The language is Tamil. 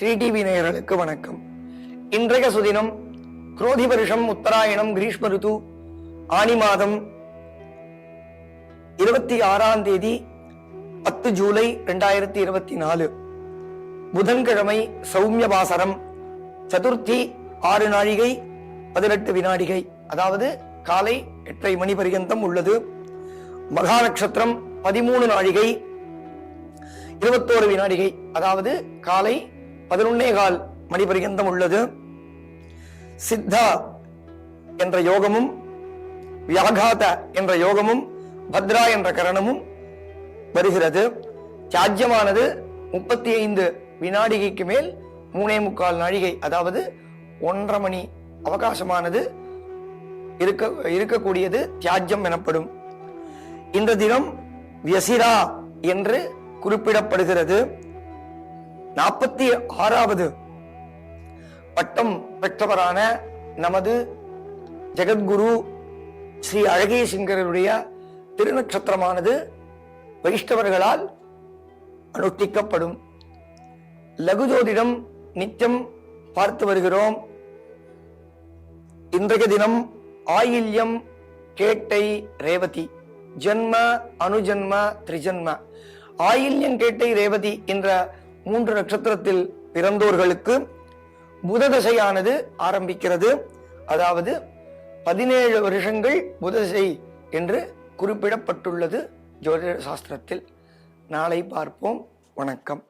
ஸ்ரீ டிவி நேயர்களுக்கு வணக்கம். இன்றைய சுதினம் குரோதி வருஷம் உத்தராயணம் கிரீஷ்ம ருது ஆனி மாதம் இருபத்தி ஆறாம் தேதி பத்து ஜூலை ரெண்டாயிரத்தி இருபத்தி நாலு புதன்கிழமை சௌமிய வாசரம் சதுர்த்தி ஆறு நாழிகை பதினெட்டு வினாடிகை அதாவது காலை எட்டரை மணி பர்யந்தம் உள்ளது. மகா நட்சத்திரம் பதிமூணு நாழிகை இருபத்தோரு வினாடிகை அதாவது காலை பதினொன்னே கால் மணி பர்யந்தம் உள்ளது. சித்தா என்ற யோகமும் வியாகாத என்ற யோகமும் பத்ரா என்ற கரணமும் வருகிறது. தியாஜ்யமானது முப்பத்தி ஐந்து வினாடிகைக்கு மேல் மூணே முக்கால் நாழிகை அதாவது ஒன்றரை மணி அவகாசமானது இருக்க இருக்கக்கூடியது தியாஜ்யம் எனப்படும். இந்த தினம் வியசிரா என்று குறிப்பிடப்படுகிறது. நாற்பத்தி ஆறாவது பட்டம் பெற்றவரான நமது ஜெகத்குரு ஸ்ரீ அழகிய சிங்கருடைய திருநட்சத்திரமானது வைஷ்ணவர்களால் அனுஷ்டிக்கப்படும். லகுஜோதிடம் நித்தியம் பார்த்து வருகிறோம். இன்றைய தினம் ஆயில்யம் கேட்டை ரேவதி ஜன்ம அனுஜன்ம திரிஜன்ம. ஆயில்யம் கேட்டை ரேவதி என்ற மூன்று நட்சத்திரத்தில் பிறந்தோர்களுக்கு புததசையானது ஆரம்பிக்கிறது. அதாவது பதினேழு வருஷங்கள் புததிசை என்று குறிப்பிடப்பட்டுள்ளது ஜோதிட சாஸ்திரத்தில். நாளை பார்ப்போம். வணக்கம்.